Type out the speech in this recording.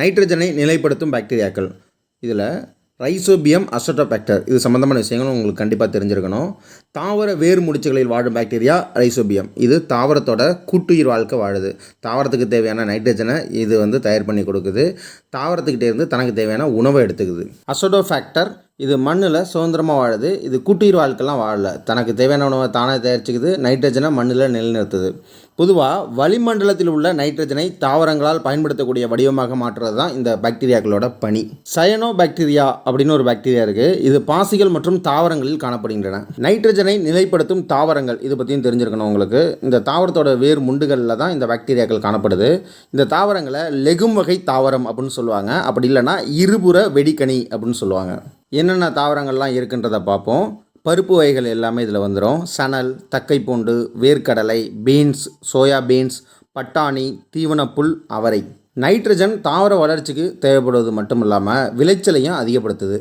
நைட்ரஜனை நிலைப்படுத்தும் பாக்டீரியாக்கள் இதில் ரைசோபியம் அசோட்டோபாக்டர் இது சம்மந்தமான விஷயங்களும் உங்களுக்கு கண்டிப்பாக தெரிஞ்சிருக்கணும். தாவர வேர் முடிச்சுகளில் வாழும் பாக்டீரியா ரைசோபியம் இது தாவரத்தோட கூட்டுயிர் வாழ்க்கை வாழுது. தாவரத்துக்கு தேவையான நைட்ரஜனை இது வந்து தயார் பண்ணி கொடுக்குது. தாவரத்துக்கிட்டே இருந்து தனக்கு தேவையான உணவை எடுத்துக்குது. அசோடோஃபேக்டர் இது மண்ணில் சுதந்திரமாக வாழுது. இது குட்டீர் வாழ்க்கைலாம் வாழல. தனக்கு தேவையான உணவை தானே தயாரிச்சுக்குது. நைட்ரஜனை மண்ணில் நிலைநிறுத்துது. பொதுவாக வளிமண்டலத்தில் உள்ள நைட்ரஜனை தாவரங்களால் பயன்படுத்தக்கூடிய வடிவமாக மாற்றுறது தான் இந்த பாக்டீரியாக்களோட பணி. சயனோ பாக்டீரியா அப்படின்னு ஒரு பாக்டீரியா இருக்குது இது பாசிகள் மற்றும் தாவரங்களில் காணப்படுகின்றன. நைட்ரஜனை நிலைப்படுத்தும் தாவரங்கள் இது பற்றியும் தெரிஞ்சிருக்கணும் உங்களுக்கு. இந்த தாவரத்தோட வேர் முண்டுகளில் தான் இந்த பாக்டீரியாக்கள் காணப்படுது. இந்த தாவரங்களை லெகும் வகை தாவரம் அப்படின்னு சொல்லுவாங்க. அப்படி இல்லைன்னா இருபுற வெடிக்கனி அப்படின்னு சொல்லுவாங்க. என்னென்ன தாவரங்கள்லாம் இருக்குன்றதை பார்ப்போம். பருப்பு வகைகள் எல்லாமே இதில் வந்துடும் சணல் தக்கைப்பூண்டு வேர்க்கடலை பீன்ஸ் சோயா பீன்ஸ் பட்டாணி தீவனப்புல் அவரை. நைட்ரஜன் தாவர வளர்ச்சிக்கு தேவைப்படுவது மட்டும் இல்லாமல் விளைச்சலையும் அதிகப்படுத்துது.